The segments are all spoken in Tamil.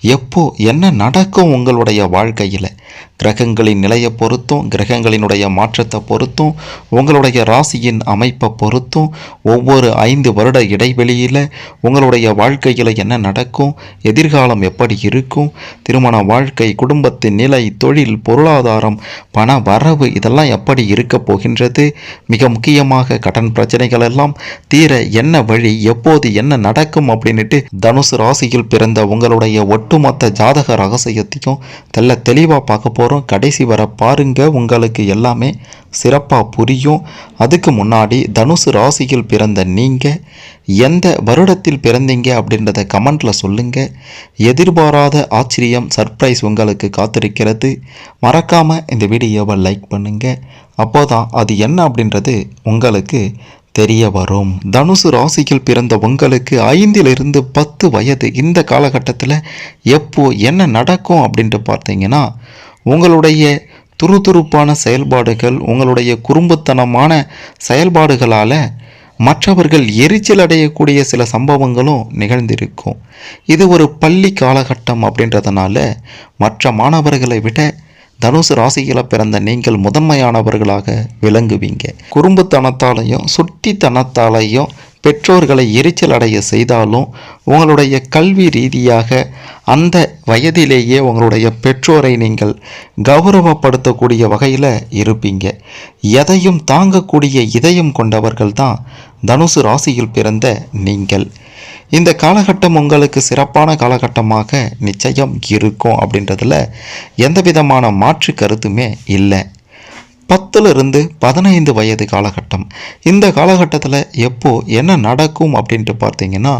எப்போ என்ன நடக்கும் உங்களுடைய வாழ்க்கையில்? கிரகங்களின் நிலையை பொறுத்தும் கிரகங்களினுடைய மாற்றத்தை பொறுத்தும் உங்களுடைய ராசியின் அமைப்பை பொறுத்தும் ஒவ்வொரு ஐந்து வருட இடைவெளியில் உங்களுடைய வாழ்க்கையில் என்ன நடக்கும்? எதிர்காலம் எப்படி இருக்கும்? திருமண வாழ்க்கை குடும்பத்தின் நிலை தொழில் பொருளாதாரம் பண வரவு இதெல்லாம் எப்படி இருக்க போகின்றது? மிக முக்கியமாக கடன் பிரச்சனைகள் எல்லாம் தீர என்ன வழி? எப்போது என்ன நடக்கும்? அப்படின்ட்டு தனுசு ராசியில் பிறந்த உங்களுடைய ஒட்டுமொத்த ஜாதக ரகசியத்தையும் தெல்ல தெளிவாக பார்க்க போகிறோம் கடைசி வர பாருங்க உங்களுக்கு எல்லாமே சிறப்பாக புரியும். அதுக்கு முன்னாடி தனுசு ராசியில் பிறந்த நீங்கள் எந்த வருடத்தில் பிறந்தீங்க அப்படின்றத கமெண்ட்டில் சொல்லுங்கள் எதிர்பாராத ஆச்சரியம் சர்ப்ரைஸ் உங்களுக்கு காத்திருக்கிறது. மறக்காமல் இந்த வீடியோவை லைக் பண்ணுங்கள் அப்போதான் அது என்ன அப்படின்றது உங்களுக்கு தெரிய வரும். தனுசு ராசியில் பிறந்த உங்களுக்கு ஐந்திலிருந்து பத்து வயது இந்த காலகட்டத்தில் எப்போ என்ன நடக்கும் அப்படின்ட்டு பார்த்தீங்கன்னா உங்களுடைய துருதுருப்பான செயல்பாடுகள் உங்களுடைய குறும்புத்தனமான செயல்பாடுகளால் மற்றவர்கள் எரிச்சல் அடையக்கூடிய சில சம்பவங்களும் நிகழ்ந்திருக்கும். இது ஒரு பள்ளி காலகட்டம் அப்படின்றதுனால மற்ற மாணவர்களை விட தனுசு ராசியில் பிறந்த நீங்கள் முதன்மையானவர்களாக விளங்குவீங்க. குறும்புத்தனத்தாலையும் சுட்டித்தனத்தாலையும் பெற்றோர்களை எரிச்சல் அடைய செய்தாலும் உங்களுடைய கல்வி ரீதியாக அந்த வயதிலேயே உங்களுடைய பெற்றோரை நீங்கள் கௌரவப்படுத்தக்கூடிய வகையில் இருப்பீங்க. எதையும் தாங்கக்கூடிய இதயம் கொண்டவர்கள் தான் தனுசு ராசியில் பிறந்த நீங்கள். இந்த காலகட்டம் உங்களுக்கு சிறப்பான காலகட்டமாக நிச்சயம் இருக்கும் அப்படின்றதுல எந்த விதமான மாற்று கருத்துமே இல்லை. பத்துலேருந்து பதினைந்து வயது காலகட்டம். இந்த காலகட்டத்தில் எப்போ என்ன நடக்கும் அப்படின்ட்டு பார்த்தீங்கன்னா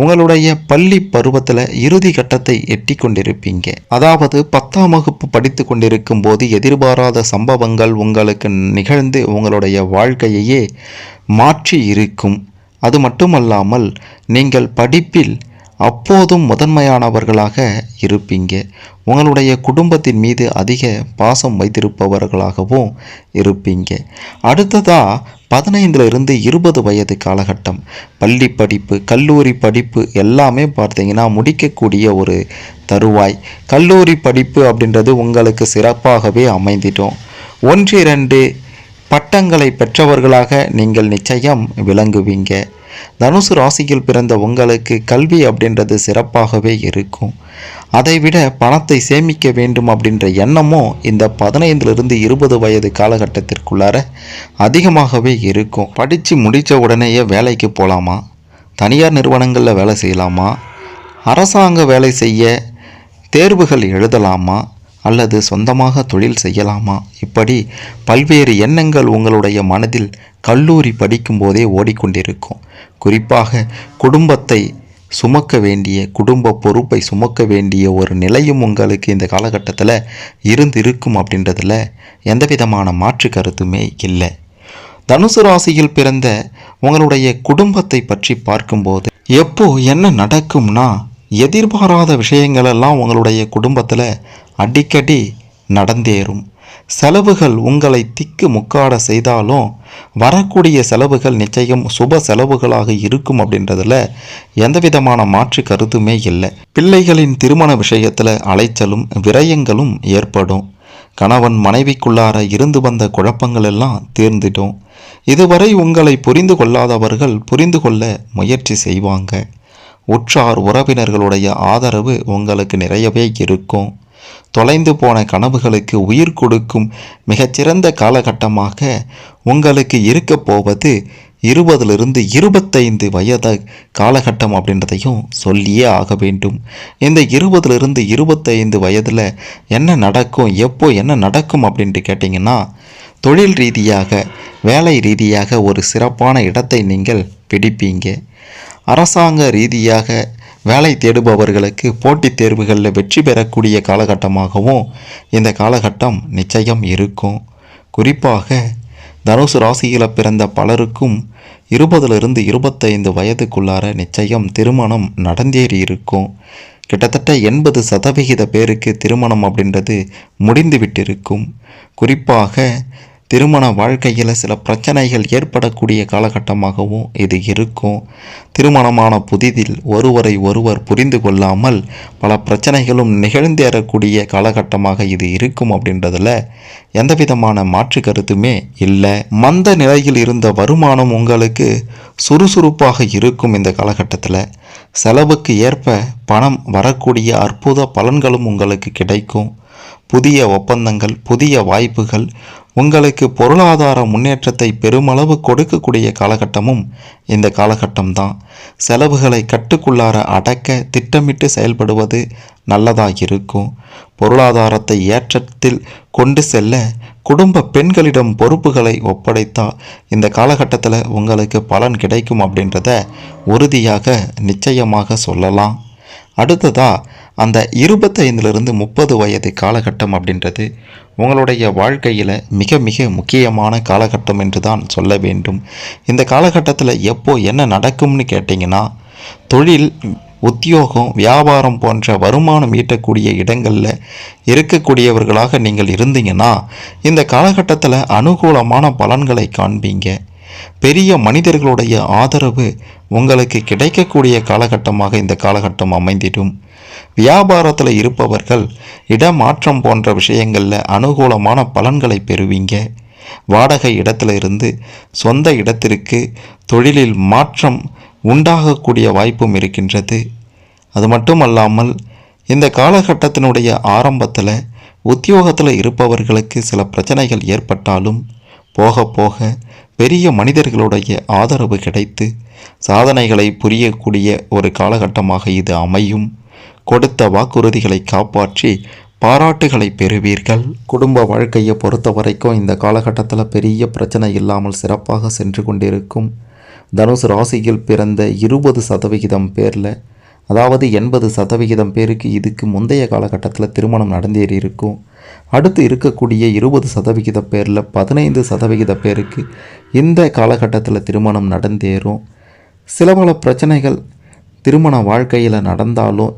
உங்களுடைய பள்ளி பருவத்தில் இறுதி கட்டத்தை எட்டி கொண்டிருப்பீங்க. அதாவது பத்தாம் வகுப்பு படித்து கொண்டிருக்கும் போது எதிர்பாராத சம்பவங்கள் உங்களுக்கு நிகழ்ந்து உங்களுடைய வாழ்க்கையையே மாற்றி இருக்கும். அது மட்டுமல்லாமல் நீங்கள் படிப்பில் அப்போதும் முதன்மையானவர்களாக இருப்பீங்க. உங்களுடைய குடும்பத்தின் மீது அதிக பாசம் வைத்திருப்பவர்களாகவும் இருப்பீங்க. அடுத்ததாக பதினைந்திலிருந்து இருபது வயது காலகட்டம். பள்ளி படிப்பு கல்லூரி படிப்பு எல்லாமே பார்த்தீங்கன்னா முடிக்கக்கூடிய ஒரு தருவாய். கல்லூரி படிப்பு அப்படின்றது உங்களுக்கு சிறப்பாகவே அமைந்திட்டோம் ஒன்று இரண்டு பட்டங்களை பெற்றவர்களாக நீங்கள் நிச்சயம் விளங்குவீங்க. தனுசு ராசியில் பிறந்த உங்களுக்கு கல்வி அப்படின்றது சிறப்பாகவே இருக்கும். அதைவிட பணத்தை சேமிக்க வேண்டும் அப்படின்ற எண்ணமும் இந்த பதினைந்திலிருந்து இருபது வயது காலகட்டத்திற்குள்ளார அதிகமாகவே இருக்கும். படித்து முடித்த உடனேயே வேலைக்கு போகலாமா தனியார் நிறுவனங்களில் வேலை செய்யலாமா? அரசாங்க வேலை செய்ய தேர்வுகள் எழுதலாமா? அல்லது சொந்தமாக தொழில் செய்யலாமா? இப்படி பல்வேறு எண்ணங்கள் உங்களுடைய மனதில் கல்லூரி படிக்கும்போதே ஓடிக்கொண்டிருக்கும். குறிப்பாக குடும்பத்தை சுமக்க வேண்டிய குடும்ப பொறுப்பை சுமக்க வேண்டிய ஒரு நிலையும் உங்களுக்கு இந்த காலகட்டத்தில் இருந்து இருக்கும் அப்படின்றதுல எந்த விதமான மாற்று கருத்துமே இல்லை. தனுசு ராசியில் பிறந்த உங்களுடைய குடும்பத்தை பற்றி பார்க்கும்போது எப்போ என்ன நடக்கும்னா எதிர்பாராத விஷயங்களெல்லாம் உங்களுடைய குடும்பத்தில் அடிக்கடி நடந்தேறும். செலவுகள் உங்களை திக்கு முக்காட செய்தாலும் வரக்கூடிய செலவுகள் நிச்சயம் சுப செலவுகளாக இருக்கும் அப்படின்றதுல எந்த விதமான மாற்று கருத்துமே இல்லை. பிள்ளைகளின் திருமண விஷயத்தில் அலைச்சலும் விரயங்களும் ஏற்படும். கணவன் மனைவிக்குள்ளார இருந்து வந்த குழப்பங்கள் எல்லாம் தீர்ந்திடும். இதுவரை உங்களை புரிந்து கொள்ளாதவர்கள் புரிந்து கொள்ள முயற்சி செய்வாங்க. உற்றார் உறவினர்களுடைய ஆதரவு உங்களுக்கு நிறையவே இருக்கும். தொலைந்து போன கனவுகளுக்கு உயிர் கொடுக்கும் மிகச்சிறந்த காலகட்டமாக உங்களுக்கு இருக்க போவது இருபதிலிருந்து இருபத்தைந்து வயது காலகட்டம் அப்படின்றதையும் சொல்லியே ஆக வேண்டும். இந்த இருபதிலிருந்து இருபத்தைந்து வயதில் என்ன நடக்கும் எப்போ என்ன நடக்கும் அப்படின்ட்டு கேட்டிங்கன்னா தொழில் ரீதியாக வேலை ரீதியாக ஒரு சிறப்பான இடத்தை நீங்கள் பிடிப்பீங்க. அரசாங்க ரீதியாக வேலை தேடுபவர்களுக்கு போட்டித் தேர்வுகளில் வெற்றி பெறக்கூடிய காலகட்டமாகவும் இந்த காலகட்டம் நிச்சயம் இருக்கும். குறிப்பாக தனுசு ராசியில் பிறந்த பலருக்கும் இருபதிலிருந்து இருபத்தைந்து வயதுக்குள்ளார நிச்சயம் திருமணம் நடந்தேறி இருக்கும். கிட்டத்தட்ட எண்பது சதவிகித பேருக்கு திருமணம் அப்படின்றது முடிந்து விட்டிருக்கும் குறிப்பாக திருமண வாழ்க்கையில் சில பிரச்சனைகள் ஏற்படக்கூடிய காலகட்டமாகவும் இது இருக்கும். திருமணமான புதிதில் ஒருவரை ஒருவர் புரிந்து கொள்ளாமல் பல பிரச்சனைகளும் நிகழ்ந்தேறக்கூடிய காலகட்டமாக இது இருக்கும் அப்படின்றதுல எந்த விதமான மாற்று கருத்துமே இல்லை. மந்த நிலையில் இருந்த வருமானம் உங்களுக்கு சுறுசுறுப்பாக இருக்கும் இந்த காலகட்டத்தில். செலவுக்கு ஏற்ப பணம் வரக்கூடிய அற்புத பலன்களும் உங்களுக்கு கிடைக்கும். புதிய ஒப்பந்தங்கள் புதிய வாய்ப்புகள் உங்களுக்கு பொருளாதார முன்னேற்றத்தை பெருமளவு கொடுக்கக்கூடிய காலகட்டமும் இந்த காலகட்டம்தான். செலவுகளை கட்டுக்குள்ளார அடக்க திட்டமிட்டு செயல்படுவது நல்லதாக இருக்கும் பொருளாதாரத்தை ஏற்றத்தில் கொண்டு செல்ல குடும்ப பெண்களிடம் பொறுப்புகளை ஒப்படைத்தால் இந்த காலகட்டத்தில் உங்களுக்கு பலன் கிடைக்கும் அப்படின்றத உறுதியாக நிச்சயமாக சொல்லலாம். அடுத்ததா அந்த இருபத்தைந்துலேருந்து முப்பது வயது காலகட்டம் அப்படின்றது உங்களுடைய வாழ்க்கையில் மிக மிக முக்கியமான காலகட்டம் என்று தான் சொல்ல வேண்டும். இந்த காலகட்டத்தில் எப்போ என்ன நடக்கும்னு கேட்டிங்கன்னா தொழில் உத்தியோகம் வியாபாரம் போன்ற வருமானம் ஈட்டக்கூடிய இடங்களில் இருக்கக்கூடியவர்களாக நீங்கள் இருந்தீங்கன்னா இந்த காலகட்டத்தில் அனுகூலமான பலன்களை காண்பீங்க. பெரிய மனிதர்களுடைய ஆதரவு உங்களுக்கு கிடைக்கக்கூடிய காலகட்டமாக இந்த காலகட்டம் அமைந்திடும். வியாபாரத்தில் இருப்பவர்கள் இடமாற்றம் போன்ற விஷயங்களில் அனுகூலமான பலன்களை பெறுவீங்க. வாடகை இடத்துல இருந்து சொந்த இடத்திற்கு தொழிலில் மாற்றம் உண்டாகக்கூடிய வாய்ப்பும் இருக்கின்றது. அது மட்டும் அல்லாமல் இந்த காலகட்டத்தினுடைய ஆரம்பத்தில் உத்தியோகத்தில் இருப்பவர்களுக்கு சில பிரச்சனைகள் ஏற்பட்டாலும் போக போக பெரிய மனிதர்களுடைய ஆதரவு கிடைத்து சாதனைகளை புரியக்கூடிய ஒரு காலகட்டமாக இது அமையும். கொடுத்த வாக்குறுதிகளை காப்பாற்றி பாராட்டுகளை பெறுவீர்கள். குடும்ப வாழ்க்கையை பொறுத்த வரைக்கும் இந்த காலகட்டத்தில் பெரிய பிரச்சனை இல்லாமல் சிறப்பாக சென்று கொண்டிருக்கும். தனுசு ராசியில் பிறந்த இருபது சதவிகிதம் பேரில் அதாவது எண்பது சதவிகிதம் பேருக்கு இதுக்கு முந்தைய காலகட்டத்தில் திருமணம் நடந்தேறி இருக்கும் அடுத்து இருக்கக்கூடிய இருபது சதவிகித பேரில் பதினைந்து சதவிகித பேருக்கு இந்த காலகட்டத்தில் திருமணம் நடந்தேறும். சில பல பிரச்சனைகள் திருமண வாழ்க்கையில் நடந்தாலும்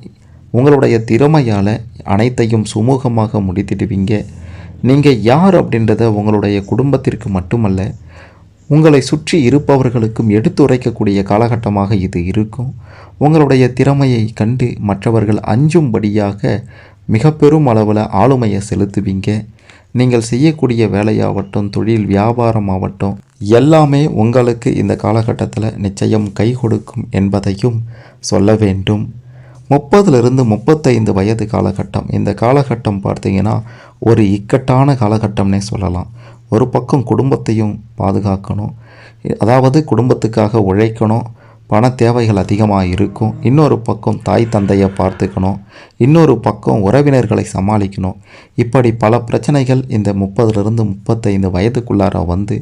உங்களுடைய திறமையால் அனைத்தையும் சுமூகமாக முடித்திடுவீங்க. நீங்கள் யார் அப்படின்றத உங்களுடைய குடும்பத்திற்கு மட்டுமல்ல உங்களை சுற்றி இருப்பவர்களுக்கும் எடுத்துரைக்கக்கூடிய காலகட்டமாக இது இருக்கும். உங்களுடைய திறமையை கண்டு மற்றவர்கள் அஞ்சும்படியாக மிக பெரும் அளவில் ஆளுமையை செலுத்துவீங்க. நீங்கள் செய்யக்கூடிய வேலையாகட்டும் தொழில் வியாபாரம் ஆகட்டும் எல்லாமே உங்களுக்கு இந்த காலகட்டத்தில் நிச்சயம் கை கொடுக்கும் என்பதையும் சொல்ல வேண்டும். முப்பதுலேருந்து முப்பத்தைந்து வயது காலகட்டம். இந்த காலகட்டம் பார்த்தீங்கன்னா ஒரு இக்கட்டான காலகட்டம்னே சொல்லலாம். ஒரு பக்கம் குடும்பத்தையும் பாதுகாக்கணும். அதாவது குடும்பத்துக்காக உழைக்கணும். பண தேவைகள் அதிகமாக இருக்கும். இன்னொரு பக்கம் தாய் தந்தையை பார்த்துக்கணும். இன்னொரு பக்கம் உறவினர்களை சமாளிக்கணும். இப்படி பல பிரச்சனைகள் இந்த முப்பதுலேருந்து முப்பத்தைந்து வயதுக்குள்ளார வந்து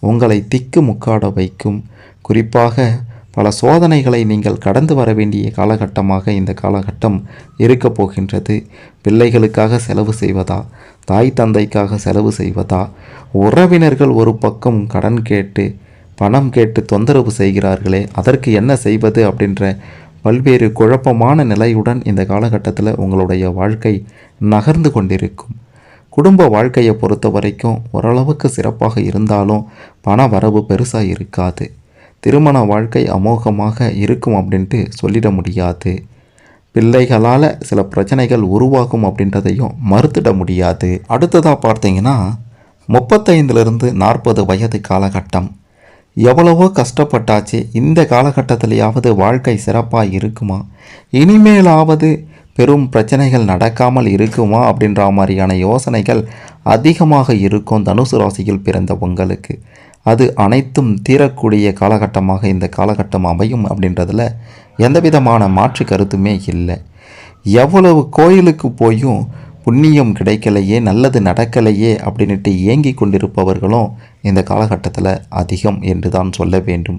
உங்களை திக்கு முக்காட வைக்கும். குறிப்பாக பல சோதனைகளை நீங்கள் கடந்து வர வேண்டிய காலகட்டமாக இந்த காலகட்டம் இருக்கப் போகின்றது. பிள்ளைகளுக்காக செலவு செய்வதா? தாய் தந்தைக்காக செலவு செய்வதா? உறவினர்கள் ஒரு பக்கம் கடன் கேட்டு பணம் கேட்டு தொந்தரவு செய்கிறார்களே அதற்கு என்ன செய்வது அப்படின்ற பல்வேறு குழப்பமான நிலையுடன் இந்த காலகட்டத்தில் உங்களுடைய வாழ்க்கை நகர்ந்து கொண்டிருக்கும். குடும்ப வாழ்க்கையை பொறுத்த வரைக்கும் ஓரளவுக்கு சிறப்பாக இருந்தாலும் பண வரவு பெருசாக இருக்காது. திருமண வாழ்க்கை அமோகமாக இருக்கும் அப்படின்ட்டு சொல்லிட முடியாது. பிள்ளைகளால் சில பிரச்சனைகள் உருவாகும் அப்படின்றதையும் மறுத்திட முடியாது. அடுத்ததாக பார்த்தீங்கன்னா முப்பத்தைந்துலேருந்து நாற்பது வயது காலகட்டம். எவ்வளவோ கஷ்டப்பட்டாச்சு இந்த காலகட்டத்திலேயாவது வாழ்க்கை சிறப்பாக இருக்குமா? இனிமேலாவது பெரும் பிரச்சனைகள் நடக்காமல் இருக்குமா? அப்படின்ற மாதிரியான யோசனைகள் அதிகமாக இருக்கும் தனுசு ராசியில் பிறந்த உங்களுக்கு. அது அனைத்தும் தீரக்கூடிய காலகட்டமாக இந்த காலகட்டம் அமையும் அப்படின்றதுல எந்த விதமான மாற்று கருத்துமே இல்லை. எவ்வளவு கோயிலுக்கு போயும் புண்ணியம் கிடைக்கலையே நல்லது நடக்கலையே அப்படின்ட்டு ஏங்கி கொண்டிருப்பவர்களும் இந்த காலகட்டத்தில் அதிகம் என்று தான் சொல்ல வேண்டும்.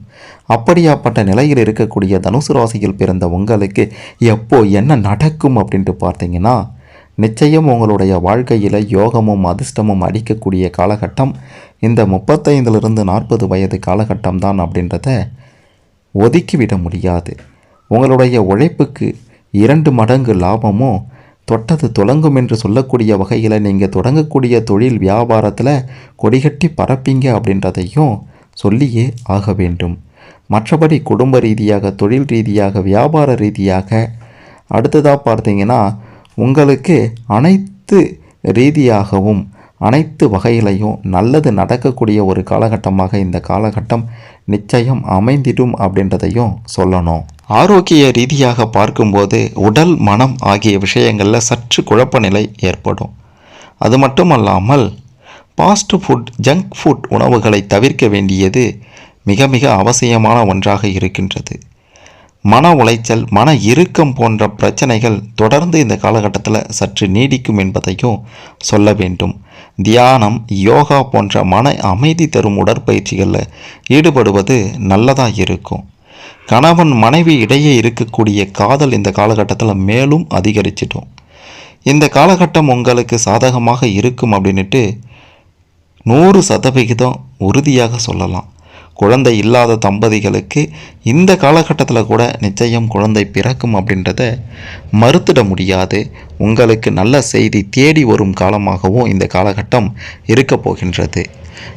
அப்படியாப்பட்ட நிலையில் இருக்கக்கூடிய தனுசு ராசியில் பிறந்த உங்களுக்கு எப்போ என்ன நடக்கும் அப்படின்ட்டு பார்த்தீங்கன்னா நிச்சயம் உங்களுடைய வாழ்க்கையில் யோகமும் அதிர்ஷ்டமும் அடிக்கக்கூடிய காலகட்டம் இந்த முப்பத்தைந்திலிருந்து நாற்பது வயது காலகட்டம் தான் அப்படின்றத ஒதுக்கிவிட முடியாது. உங்களுடைய உழைப்புக்கு இரண்டு மடங்கு லாபமும் தொட்டது தொடங்கும் என்று சொல்லக்கூடிய வகையில் நீங்கள் தொடங்கக்கூடிய தொழில் வியாபாரத்தில் கொடிகட்டி பறப்பீங்க அப்படின்றதையும் சொல்லியே ஆக வேண்டும். மற்றபடி குடும்ப ரீதியாக தொழில் ரீதியாக வியாபார ரீதியாக அடுத்ததாக பார்த்தீங்கன்னா உங்களுக்கு அனைத்து ரீதியாகவும் அனைத்து வகையிலையும் நல்லது நடக்கக்கூடிய ஒரு காலகட்டமாக இந்த காலகட்டம் நிச்சயம் அமைந்திடும் அப்படின்றதையும் சொல்லணும். ஆரோக்கிய ரீதியாக பார்க்கும்போது உடல் மனம் ஆகிய விஷயங்களில் சற்று குழப்ப நிலை ஏற்படும். அது மட்டுமல்லாமல் ஃபாஸ்ட் ஃபுட் ஜங்க் ஃபுட் உணவுகளை தவிர்க்க வேண்டியது மிக மிக அவசியமான ஒன்றாக இருக்கின்றது. மன உளைச்சல் மன இறுக்கம் போன்ற பிரச்சனைகள் தொடர்ந்து இந்த காலகட்டத்தில் சற்று நீடிக்கும் என்பதையும் சொல்ல வேண்டும். தியானம் யோகா போன்ற மன அமைதி தரும் உடற்பயிற்சிகளில் ஈடுபடுவது நல்லதாக இருக்கும். கணவன் மனைவி இடையே இருக்கக்கூடிய காதல் இந்த காலகட்டத்தில் மேலும் அதிகரிச்சிட்டோம் இந்த காலகட்டம் உங்களுக்கு சாதகமாக இருக்கும் அப்படின்ட்டு நூறு சதவிகிதம் உறுதியாக சொல்லலாம். குழந்தை இல்லாத தம்பதிகளுக்கு இந்த காலகட்டத்தில் கூட நிச்சயம் குழந்தை பிறக்கும் அப்படின்றத மறுத்திட முடியாது. உங்களுக்கு நல்ல செய்தி தேடி வரும் காலமாகவும் இந்த காலகட்டம் இருக்க போகின்றது.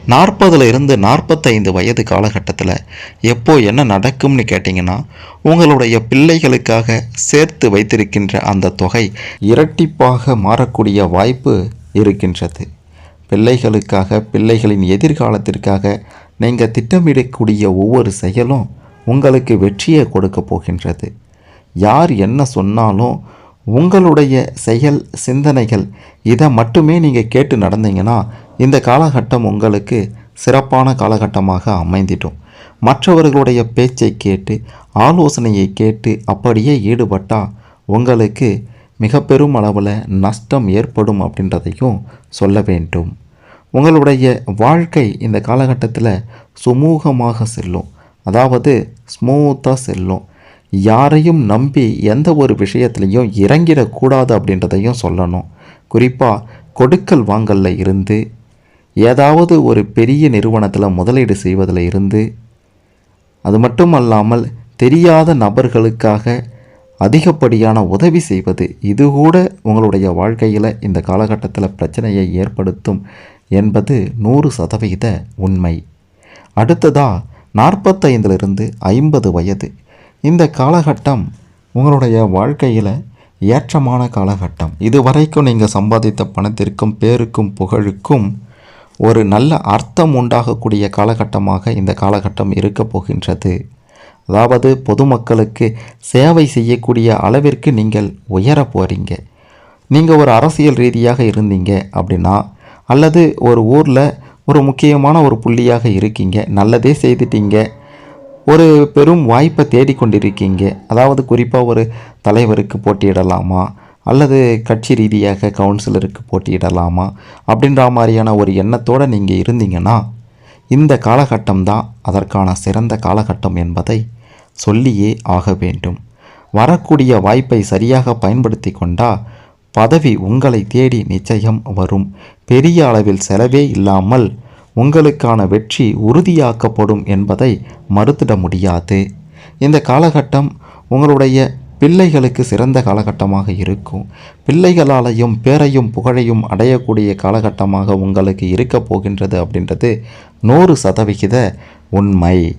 நாற்பதுல இருந்து நாற்பத்தைந்து வயது காலகட்டத்தில் எப்போ என்ன நடக்கும்னு கேட்டிங்கன்னா உங்களுடைய பிள்ளைகளுக்காக சேர்த்து வைத்திருக்கின்ற அந்த தொகை இரட்டிப்பாக மாறக்கூடிய வாய்ப்பு இருக்கின்றது. பிள்ளைகளுக்காக பிள்ளைகளின் எதிர்காலத்திற்காக நீங்கள் திட்டமிடக்கூடிய ஒவ்வொரு செயலும் உங்களுக்கு வெற்றியை கொடுக்க போகின்றது. யார் என்ன சொன்னாலும் உங்களுடைய செயல் சிந்தனைகள் இதை மட்டுமே நீங்கள் கேட்டு நடந்தீங்கன்னா இந்த காலகட்டம் உங்களுக்கு சிறப்பான காலகட்டமாக அமைந்திடும். மற்றவர்களுடைய பேச்சை கேட்டு ஆலோசனையை கேட்டு அப்படியே ஈடுபட்டால் உங்களுக்கு மிக பெரும் அளவில் நஷ்டம் ஏற்படும் அப்படின்றதையும் சொல்ல வேண்டும். உங்களுடைய வாழ்க்கை இந்த காலகட்டத்தில் சுமூகமாக செல்லும். அதாவது ஸ்மூத்தாக செல்லும். யாரையும் நம்பி எந்த ஒரு விஷயத்துலையும் இறங்கிடக்கூடாது அப்படின்றதையும் சொல்லணும். குறிப்பாக கொடுக்கல் வாங்கலில் இருந்து ஏதாவது ஒரு பெரிய நிறுவனத்தில் முதலீடு செய்வதில் இருந்து அது மட்டும் அல்லாமல் தெரியாத நபர்களுக்காக அதிகப்படியான உதவி செய்வது இது கூட உங்களுடைய வாழ்க்கையில் இந்த காலகட்டத்தில் பிரச்சனையை ஏற்படுத்தும் என்பது நூறு சதவிகித உண்மை. அடுத்ததாக நாற்பத்தைந்திலிருந்து ஐம்பது வயது. இந்த காலகட்டம் உங்களுடைய வாழ்க்கையில் ஏற்றமான காலகட்டம். இதுவரைக்கும் நீங்கள் சம்பாதித்த பணத்திற்கும் பேருக்கும் புகழுக்கும் ஒரு நல்ல அர்த்தம் உண்டாகக்கூடிய காலகட்டமாக இந்த காலகட்டம் இருக்கப் போகின்றது. அதாவது பொதுமக்களுக்கு சேவை செய்யக்கூடிய அளவிற்கு நீங்கள் உயர போகிறீங்க நீங்கள் ஒரு அரசியல் ரீதியாக இருந்தீங்க அப்படின்னா அல்லது ஒரு ஊரில் ஒரு முக்கியமான ஒரு புள்ளியாக இருக்கீங்க நல்லதே செய்துட்டீங்க ஒரு பெரும் வாய்ப்பை தேடிக்கொண்டிருக்கீங்க அதாவது குறிப்பாக ஒரு தலைவருக்கு போட்டியிடலாமா? அல்லது கட்சி ரீதியாக கவுன்சிலருக்கு போட்டியிடலாமா? அப்படின்ற மாதிரியான ஒரு எண்ணத்தோடு நீங்கள் இருந்தீங்கன்னா இந்த காலகட்டம் தான் அதற்கான சிறந்த காலகட்டம் என்பதை சொல்லியே ஆக வேண்டும். வரக்கூடிய வாய்ப்பை சரியாக பயன்படுத்தி கொண்டால் பதவி உங்களை தேடி நிச்சயம் வரும். பெரிய அளவில் செலவே இல்லாமல் உங்களுக்கான வெற்றி உறுதியாக்கப்படும் என்பதை மறுத்திட முடியாது. இந்த காலகட்டம் உங்களுடைய பிள்ளைகளுக்கு சிறந்த காலகட்டமாக இருக்கும். பிள்ளைகளாலையும் பேரையும் புகழையும் அடையக்கூடிய காலகட்டமாக உங்களுக்கு இருக்க போகின்றது அப்படின்றது நூறு சதவிகித உண்மை.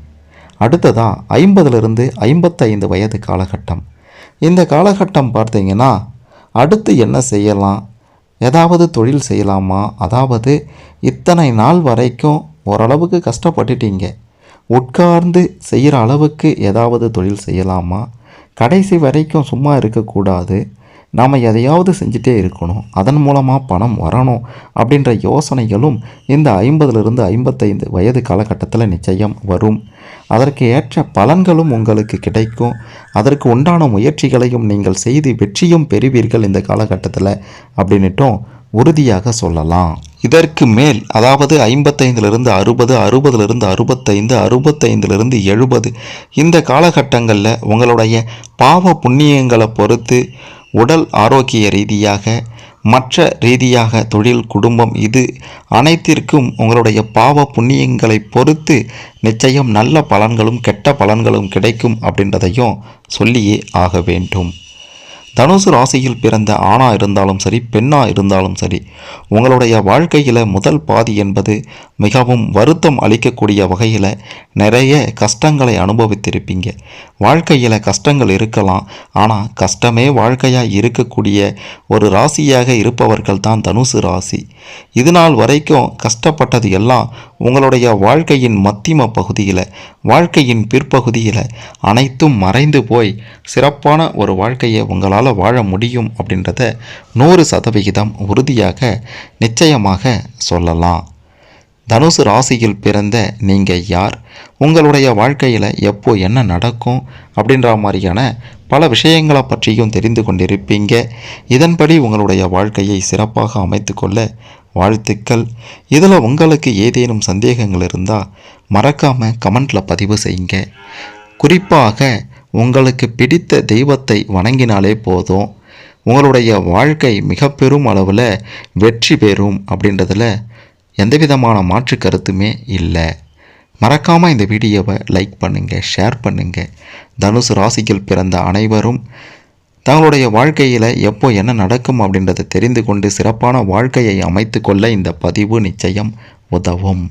அடுத்ததாக ஐம்பதுலேருந்து ஐம்பத்தைந்து வயது காலகட்டம். இந்த காலகட்டம் பார்த்தீங்கன்னா அடுத்து என்ன செய்யலாம்? ஏதாவது தொழில் செய்யலாமா? அதாவது இத்தனை நாள் வரைக்கும் ஓரளவுக்கு கஷ்டப்பட்டுட்டீங்க. உட்கார்ந்து செய்கிற அளவுக்கு ஏதாவது தொழில் செய்யலாமா? கடைசி வரைக்கும் சும்மா இருக்கக்கூடாது. நாம் எதையாவது செஞ்சுட்டே இருக்கணும். அதன் மூலமாக பணம் வரணும் அப்படின்ற யோசனைகளும் இந்த ஐம்பதுலேருந்து ஐம்பத்தைந்து வயது காலகட்டத்தில் நிச்சயம் வரும். அதற்கு ஏற்ற பலன்களும் உங்களுக்கு கிடைக்கும். அதற்கு உண்டான முயற்சிகளையும் நீங்கள் செய்து வெற்றியும் பெறுவீர்கள் இந்த காலகட்டத்தில் அப்படின்னுட்டும் உறுதியாக சொல்லலாம். இதற்கு மேல் அதாவது ஐம்பத்தைந்திலிருந்து அறுபது அறுபதுலேருந்து அறுபத்தைந்து அறுபத்தைந்திலிருந்து எழுபது இந்த காலகட்டங்களில் உங்களுடைய பாவ புண்ணியங்களை பொறுத்து உடல் ஆரோக்கிய ரீதியாக மற்ற ரீதியாக தொழில் குடும்பம் இது அனைத்திற்கும் உங்களுடைய பாவ புண்ணியங்களை பொறுத்து நிச்சயம் நல்ல பலன்களும் கெட்ட பலன்களும் கிடைக்கும் அப்படின்றதையும் சொல்லியே ஆக வேண்டும். தனுசு ராசியில் பிறந்த ஆணா இருந்தாலும் சரி பெண்ணா இருந்தாலும் சரி உங்களுடைய வாழ்க்கையில் முதல் பாதி என்பது மிகவும் வருத்தம் அளிக்கக்கூடிய வகையில் நிறைய கஷ்டங்களை அனுபவித்திருப்பீங்க. வாழ்க்கையில் கஷ்டங்கள் இருக்கலாம். ஆனால் கஷ்டமே வாழ்க்கையாக இருக்கக்கூடிய ஒரு ராசியாக இருப்பவர்கள் தான் தனுசு ராசி. இது நாள் வரைக்கும் கஷ்டப்பட்டது எல்லாம் உங்களுடைய வாழ்க்கையின் மத்திம பகுதியில் வாழ்க்கையின் பிற்பகுதியில் அனைத்தும் மறைந்து போய் சிறப்பான ஒரு வாழ்க்கையை உங்களால் வாழ முடியும் அப்படின்றத நூறு சதவிகிதம் உறுதியாக நிச்சயமாக சொல்லலாம். தனுசு ராசியில் பிறந்த நீங்கள் யார்? உங்களுடைய வாழ்க்கையில் எப்போ என்ன நடக்கும்? அப்படின்ற மாதிரியான பல விஷயங்களை பற்றியும் தெரிந்து கொண்டிருப்பீங்க. இதன்படி உங்களுடைய வாழ்க்கையை சிறப்பாக அமைத்துக்கொள்ள வாழ்த்துக்கள். இதில் உங்களுக்கு ஏதேனும் சந்தேகங்கள் இருந்தால் மறக்காமல் கமெண்டில் பதிவு செய்யுங்க. குறிப்பாக உங்களுக்கு பிடித்த தெய்வத்தை வணங்கினாலே போதும். உங்களுடைய வாழ்க்கை மிக பெரும் அளவில் வெற்றி பெறும் அப்படின்றதுல எந்த விதமான மாற்று கருத்துமே இல்லை. மறக்காமல் இந்த வீடியோவை லைக் பண்ணுங்கள் ஷேர் பண்ணுங்கள் தனுசு ராசிகள் பிறந்த அனைவரும் தங்களுடைய வாழ்க்கையில் எப்போ என்ன நடக்கும் அப்படின்றத தெரிந்து கொண்டு சிறப்பான வாழ்க்கையை அமைத்து கொள்ள இந்த பதிவு நிச்சயம் உதவும்.